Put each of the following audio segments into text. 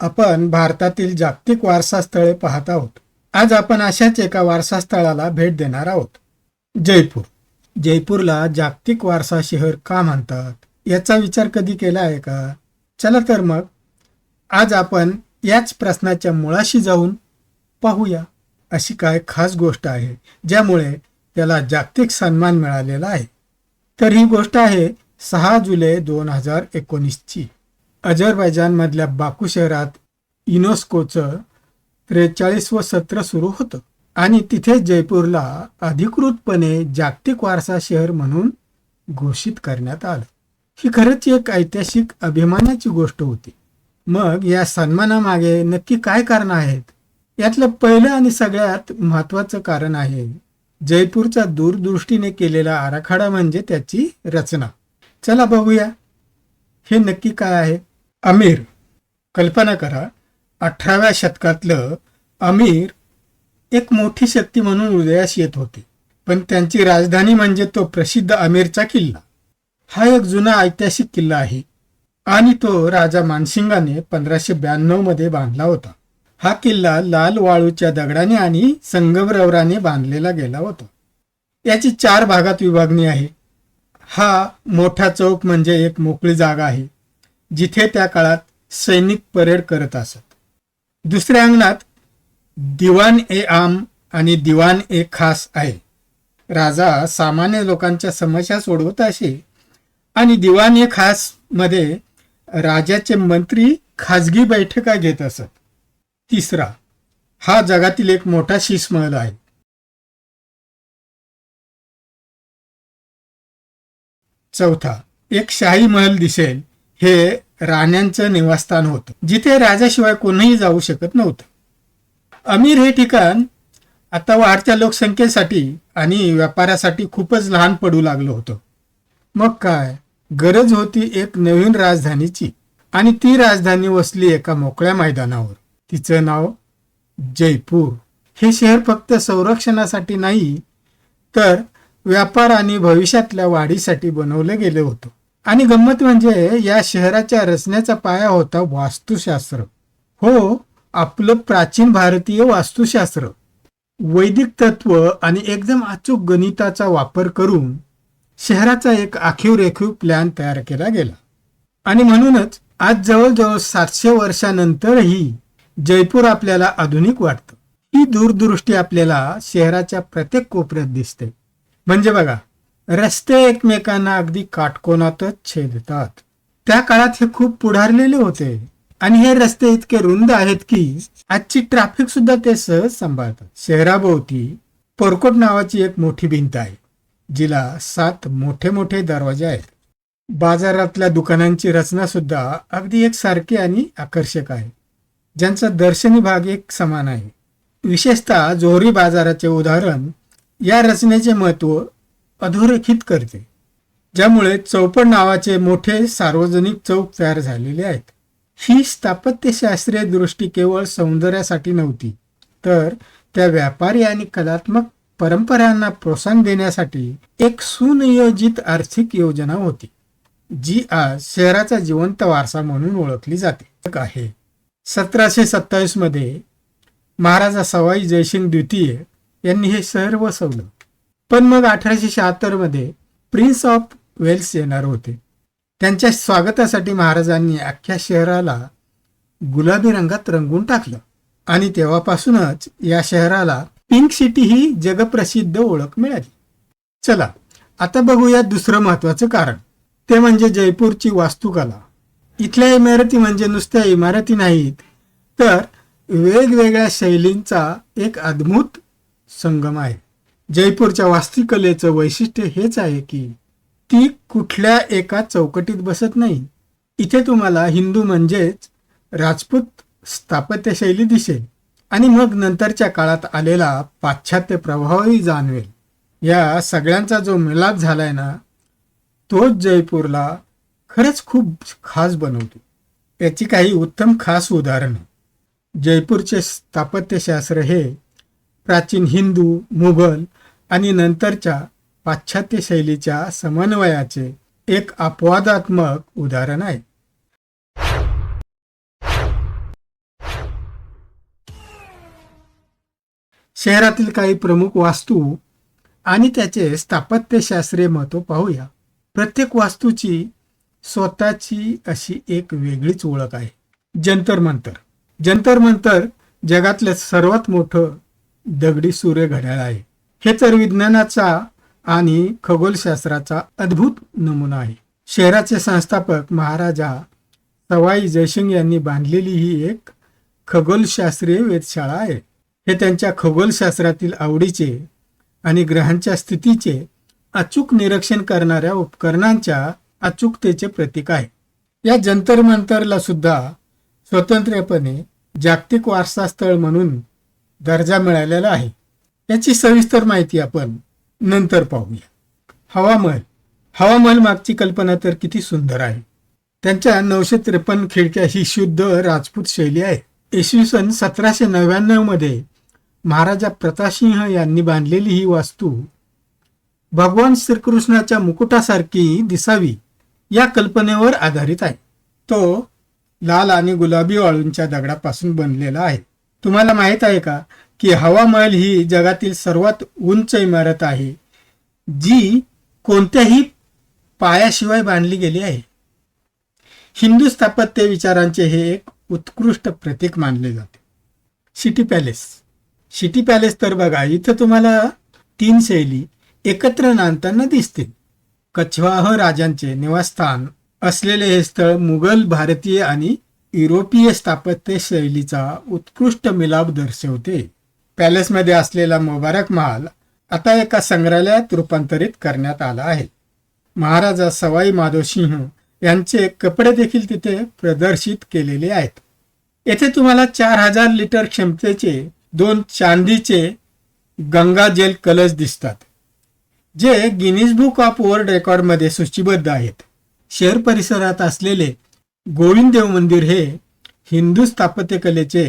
आपण भारतातील जागतिक वारसा स्थळे पाहत आहोत. आज आपण अशाच एका वारसा स्थळाला भेट देणार आहोत. जयपूर. जयपूरला जागतिक वारसा शहर का म्हणतात? याचा विचार कधी केला आहे का? चला तर मग आज आपण याच प्रश्नाच्या मुळाशी जाऊन पाहूया अशी काय खास गोष्ट आहे ज्यामुळे त्याला जागतिक सन्मान मिळालेला आहे. तर ही गोष्ट आहे सहा जुलै दोन हजार एकोणीसची. अझरबैजानमधल्या बाकू शहरात युनेस्कोचं त्रेचाळीसवं सत्र सुरू होतं. आणि तिथे जयपूरला अधिकृतपणे जागतिक वारसा शहर म्हणून घोषित करण्यात आलं. ही खरंच एक ऐतिहासिक अभिमानाची गोष्ट होती. मग या सन्मानामागे नक्की काय कारण आहेत? यातलं पहिलं आणि सगळ्यात महत्वाचं कारण आहे जयपूरचा दूरदृष्टीने केलेला आराखडा म्हणजे त्याची रचना. चला बघूया. हे नक्की काय आहे? अमीर. कल्पना करा अठराव्या शतकातलं अमीर एक मोठी शक्ती म्हणून उदयास येत होते. पण त्यांची राजधानी म्हणजे तो प्रसिद्ध अमीरचा किल्ला. हा एक जुना ऐतिहासिक किल्ला आहे आणि तो राजा मानसिंगाने पंधराशे ब्याण्णवमध्ये बांधला होता. हा किल्ला लाल वाळूच्या दगडाने आणि संगमरवराने बांधलेला गेला होता. याची चार भागात विभागणी आहे. हा मोठा चौक म्हणजे एक मोकळी जागा आहे. जिथे त्या काळात सैनिक परेड करत असत. दुसऱ्या अंगणात दिवाण ए आम आणि दिवाण ए खास आहे. राजा सामान्य लोकांच्या समस्या सोडवत असे आणि दिवाण ए खासमध्ये राजाचे मंत्री खाजगी बैठका घेत असत. तिसरा हा जगातील एक मोठा शिसमहल आहे. चौथा एक शाही महल दिसेल. हे राण्यांचं निवासस्थान होतं जिथे राजाशिवाय कोणीही जाऊ शकत नव्हतं. अमीर हे ठिकाण आता वाढत्या लोकसंख्येसाठी आणि व्यापारासाठी खूपच लहान पडू लागलं होतं. मग काय? गरज होती एक नवीन राजधानीची. आणि ती राजधानी वसली एका मोकळ्या मैदानावर. तिचं नाव जयपूर. हे शहर फक्त संरक्षणासाठी नाही तर व्यापार आणि भविष्यातल्या वाढीसाठी बनवलं गेलं होतं. आणि गंमत म्हणजे या शहराच्या रचनेचा पाया होता वास्तुशास्त्र. हो आपलं प्राचीन भारतीय वास्तुशास्त्र. वैदिक तत्व आणि एकदम अचूक गणिताचा वापर करून शहराचा एक आखीव रेखीव प्लॅन तयार केला गेला. आणि म्हणूनच आज जवळजवळ सातशे वर्षानंतरही जयपूर आपल्याला आधुनिक वाटतं. ही दूरदृष्टी आपल्याला शहराच्या प्रत्येक कोपऱ्यात दिसते. म्हणजे बघा रस्ते एकमेकांना अगदी काटकोनातच छेदतात. त्या काळात हे खूप पुढारलेले होते. आणि हे रस्ते इतके रुंद आहेत की आजची ट्रॅफिक सुद्धा ते सहज सांभाळतात. शहराभोवती परकोट नावाची एक मोठी भिंत आहे जिला सात मोठे मोठे दरवाजे आहेत. बाजारातल्या दुकानांची रचना सुद्धा अगदी एकसारखी आणि आकर्षक आहे. ज्यांचा दर्शनी भाग एक समान आहे. विशेषतः जोहरी बाजाराचे उदाहरण या रचनेचे महत्त्व अधोरेखित करते ज्यामुळे चौपड नावाचे मोठे सार्वजनिक चौक तयार झालेले आहेत. ही स्थापत्यशास्त्रीय दृष्टी केवळ सौंदर्यासाठी नव्हती तर त्या व्यापारी आणि कलात्मक परंपरांना प्रोत्साहन देण्यासाठी एक सुनियोजित आर्थिक योजना होती जी आज शहराचा जिवंत वारसा म्हणून ओळखली जाते. आहे सतराशे सत्तावीसमध्ये महाराजा सवाई जयसिंग द्वितीय यांनी हे शहर वसवलं पण मग अठराशे शहात्तरमध्ये प्रिन्स ऑफ वेल्स येणार होते. त्यांच्या स्वागतासाठी महाराजांनी अख्ख्या शहराला गुलाबी रंगात रंगून टाकलं. आणि तेव्हापासूनच या शहराला पिंक सिटी ही जगप्रसिद्ध ओळख मिळाली. चला आता बघूया दुसरं महत्वाचं कारण. ते म्हणजे जयपूरची वास्तुकला. इथल्या इमारती म्हणजे नुसत्या इमारती नाहीत तर वेगवेगळ्या शैलींचा एक अद्भुत संगम आहे. जयपूरच्या वास्तुकलेचं वैशिष्ट्य हेच आहे की ती कुठल्या एका चौकटीत बसत नाही. इथे तुम्हाला हिंदू म्हणजेच राजपूत स्थापत्यशैली दिसेल आणि मग नंतरच्या काळात आलेला पाश्चात्य प्रभावही जाणवेल. या सगळ्यांचा जो मिलाप झालाय ना तोच जयपूरला खरंच खूप खास बनवतो. याची काही उत्तम खास उदाहरणं. जयपूरचे स्थापत्यशास्त्र हे प्राचीन हिंदू मुघल आणि नंतरच्या पाश्चात्य शैलीच्या समन्वयाचे एक अपवादात्मक उदाहरण आहे. शहरातील काही प्रमुख वास्तू आणि त्याचे स्थापत्यशास्त्रीय महत्त्व पाहूया. प्रत्येक वास्तूची स्वतःची अशी एक वेगळीच ओळख आहे. जंतर मंतर. जंतर मंतर जगातलं सर्वात मोठं दगडी सूर्य घड्याळ आहे. हे तर विज्ञानाचा आणि खगोलशास्त्राचा अद्भुत नमुना आहे. शहराचे संस्थापक महाराजा सवाई जयसिंग यांनी बांधलेली ही एक खगोलशास्त्रीय वेधशाळा आहे. हे त्यांच्या खगोलशास्त्रातील आवडीचे आणि ग्रहांच्या स्थितीचे अचूक निरीक्षण करणाऱ्या उपकरणांच्या अचूकतेचे प्रतीक आहे. या जंतर मंतरला सुद्धा स्वतंत्रपणे जागतिक वारसा स्थळ म्हणून दर्जा मिळालेला आहे. याची सविस्तर माहिती आपण नंतर पाहूया. हवामहल. हवामहल मागची कल्पना तर किती सुंदर आहे. त्यांच्या नऊशे त्रेपन्न खिडक्या ही शुद्ध राजपूत शैली आहे. इसवी सन सतराशे नव्याण्णवमध्ये महाराजा प्रतापसिंह यांनी बांधलेली ही वास्तू भगवान श्रीकृष्णाच्या मुकुटासारखी दिसावी या कल्पनेवर आधारित आहे. तो लाल आणि गुलाबी वाळूंच्या दगडापासून बनलेला आहे. तुम्हाला माहीत आहे का? की हवा महल ही जगातील सर्वात उंच इमारत आहे जी कोणत्याही पायाशिवाय बांधली गेली आहे. हिंदू स्थापत्य विचारांचे हे एक उत्कृष्ट प्रतीक मानले जाते. City palace. सिटी पॅलेस तर बघा इथं तुम्हाला तीन शैली एकत्र नांदताना दिसतील. कछवाह राजांचे निवासस्थान असलेले हे स्थळ मुघल भारतीय आणि युरोपीय स्थापत्य शैलीचा उत्कृष्ट मिलाप दर्शवते. पॅलेसमध्ये असलेला मुबारक महाल आता एका संग्रहालयात रूपांतरित करण्यात आला आहे. महाराजा सवाई माधोसिंह यांचे कपडे देखील तिथे प्रदर्शित केलेले आहेत. येथे तुम्हाला चार हजार लिटर क्षमतेचे दोन चांदीचे गंगा जेल कलश दिसतात जे गिनीज बुक ऑफ वर्ल्ड रेकॉर्डमध्ये सूचीबद्ध आहेत. शहर परिसरात असलेले गोविंद देव मंदिर हे हिंदू स्थापत्यकलेचे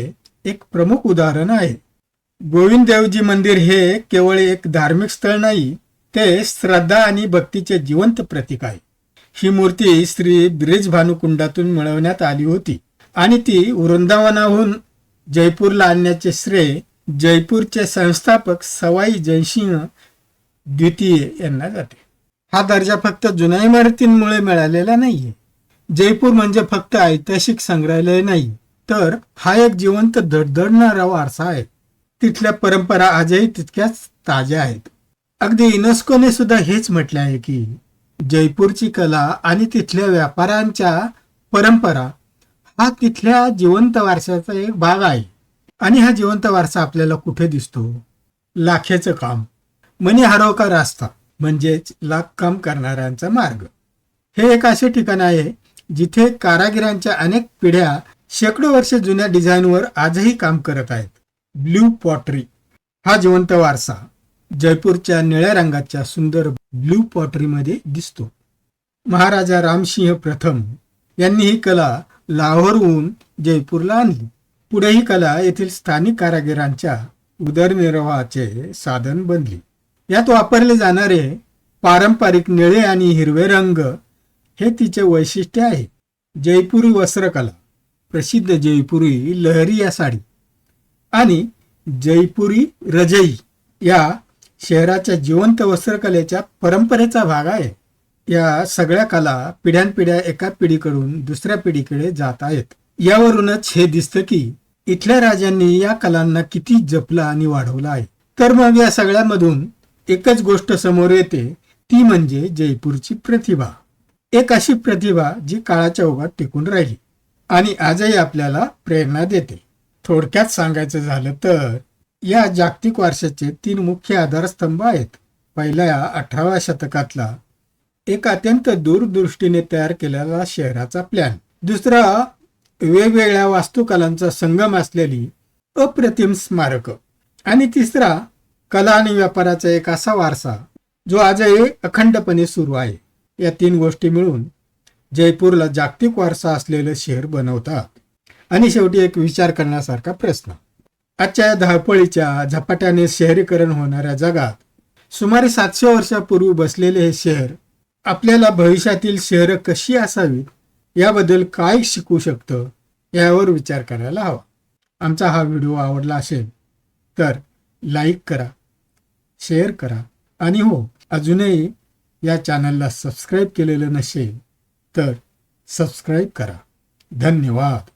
एक प्रमुख उदाहरण आहे. गोविंद देवजी मंदिर हे केवळ एक धार्मिक स्थळ नाही ते श्रद्धा आणि भक्तीचे जिवंत प्रतीक आहे. ही मूर्ती श्री ब्रिज भानुकुंडातून मिळवण्यात आली होती आणि ती वृंदावनाहून जयपूरला आणण्याचे श्रेय जयपूरचे संस्थापक सवाई जयसिंह द्वितीय यांना जाते. हा दर्जा फक्त जुन्या इमारतींमुळे मिळालेला नाहीये. जयपूर म्हणजे फक्त ऐतिहासिक संग्रहालय नाही तर हा एक जिवंत धडधडणारा वारसा आहे. तिथल्या परंपरा आजही तितक्याच ताज्या आहेत. अगदी युनेस्कोने सुद्धा हेच म्हटले आहे की जयपूरची कला आणि तिथल्या व्यापाऱ्यांच्या परंपरा हा तिथल्या जिवंत वारशाचा एक भाग आहे आणि हा जिवंत वारसा आपल्याला कुठे दिसतो? लाखेचं काम. मनी हरो का रास्ता म्हणजेच लाख काम करणाऱ्यांचा मार्ग. हे एक असे ठिकाण आहे जिथे कारागिरांच्या अनेक पिढ्या शेकडो वर्ष जुन्या डिझाईनवर आजही काम करत आहेत. Blue pottery. हा जिवंत वारसा जयपूरच्या निळ्या रंगाच्या सुंदर ब्ल्यू पॉटरीमध्ये दिसतो. महाराजा रामसिंह प्रथम यांनी ही कला लाहोरहून जयपूरला आणली. पुढे ही कला येथील स्थानिक कारागिरांच्या उदरनिर्वाहाचे साधन बनली. यात वापरले जाणारे पारंपरिक निळे आणि हिरवे रंग हे तिचे वैशिष्ट्य आहे. जयपुरी वस्त्रकला. प्रसिद्ध जयपुरी लहरी या साडी. आणि जयपुरी रजई या शहराच्या जिवंत वस्त्रकलेच्या परंपरेचा भाग आहे. या सगळ्या कला पिढ्यानपिढ्या एका पिढीकडून दुसऱ्या पिढीकडे जात आहेत. यावरूनच हे दिसतं की इथल्या राजांनी या कलांना किती जपलं आणि वाढवलं आहे. तर मग या सगळ्यामधून एकच गोष्ट समोर येते ती म्हणजे जयपूरची प्रतिभा. एक अशी प्रतिभा जी काळाच्या ओघात टिकून राहिली आणि आजही आपल्याला प्रेरणा देते. थोडक्यात सांगायचं झालं तर या जागतिक वारशाचे तीन मुख्य आधारस्तंभ आहेत. पहिला अठराव्या शतकातला. एक अत्यंत दूरदृष्टीने तयार केलेला शहराचा प्लॅन दुसरा वेगवेगळ्या वास्तुकलांचा संगम असलेली अप्रतिम स्मारक. आणि तिसरा कला आणि व्यापाराचा एक असा वारसा जो आजही अखंडपणे सुरू आहे. या तीन गोष्टी मिळून जयपूरला जागतिक वारसा असलेलं शहर बनवतात. आणि शेवटी एक विचार करण्यासारखा प्रश्न. आजच्या या धावपळीच्या झपाट्याने शहरीकरण होणाऱ्या जगात सुमारे सातशे वर्षापूर्वी बसलेले हे शहर आपल्याला भविष्यातील शहरं कशी असावीत याबद्दल काय शिकू शकतं यावर विचार करायला हवा. आमचा हा व्हिडिओ आवडला असेल तर लाईक करा शेअर करा आणि हो अजूनही या चॅनलला सबस्क्राईब केलेलं नसेल तर सबस्क्राईब करा. धन्यवाद.